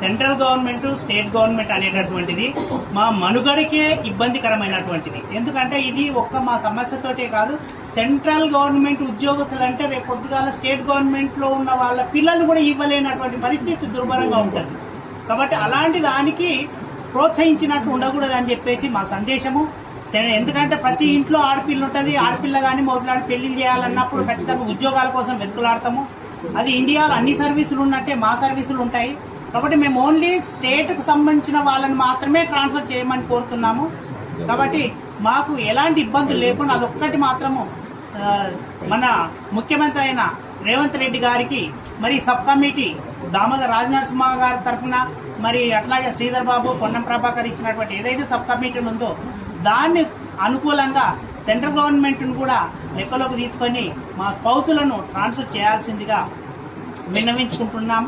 Central government state government అనేటటువంటిది మా మనుగడకే ఇబ్బందికరమైనటువంటిది. ఎందుకంటే ఇది ఒక్క మా సమస్యతోటే కాదు సెంట్రల్ గవర్నమెంట్ ఉద్యోగస్తులు అంటే రేపు పొద్దుగాల స్టేట్ గవర్నమెంట్లో ఉన్న వాళ్ళ పిల్లలు కూడా ఇవ్వలేనటువంటి పరిస్థితి దుర్భరంగా ఉంటుంది. కాబట్టి అలాంటి దానికి ప్రోత్సహించినట్టు ఉండకూడదు అని చెప్పేసి మా సందేశము. ఎందుకంటే ప్రతి ఇంట్లో ఆడపిల్ల ఉంటుంది ఆడపిల్ల కానీ మగపిల్లాడి పెళ్ళి చేయాలన్నప్పుడు ఖచ్చితంగా ఉద్యోగాల కోసం వెతుకులాడతాము. అది ఇండియాలో అన్ని సర్వీసులు ఉన్నట్టే మా సర్వీసులు ఉంటాయి. కాబట్టి మేము ఓన్లీ స్టేట్కు సంబంధించిన వాళ్ళని మాత్రమే ట్రాన్స్ఫర్ చేయమని కోరుతున్నాము. కాబట్టి మాకు ఎలాంటి ఇబ్బందులు లేకుండా అదొక్కటి మాత్రము మన ముఖ్యమంత్రి అయిన రేవంత్ రెడ్డి గారికి మరి సబ్ కమిటీ దామోదర్ రాజనరసింహ గారి తరఫున మరి అట్లాగే శ్రీధర్ బాబు పొన్నం ప్రభాకర్ ఇచ్చినటువంటి ఏదైతే సబ్ కమిటీ ఉందో దాన్ని అనుకూలంగా సెంట్రల్ గవర్నమెంట్ను కూడా లెక్కలోకి తీసుకొని మా స్పౌసులను ట్రాన్స్ఫర్ చేయాల్సిందిగా విన్నవించుకుంటున్నాం.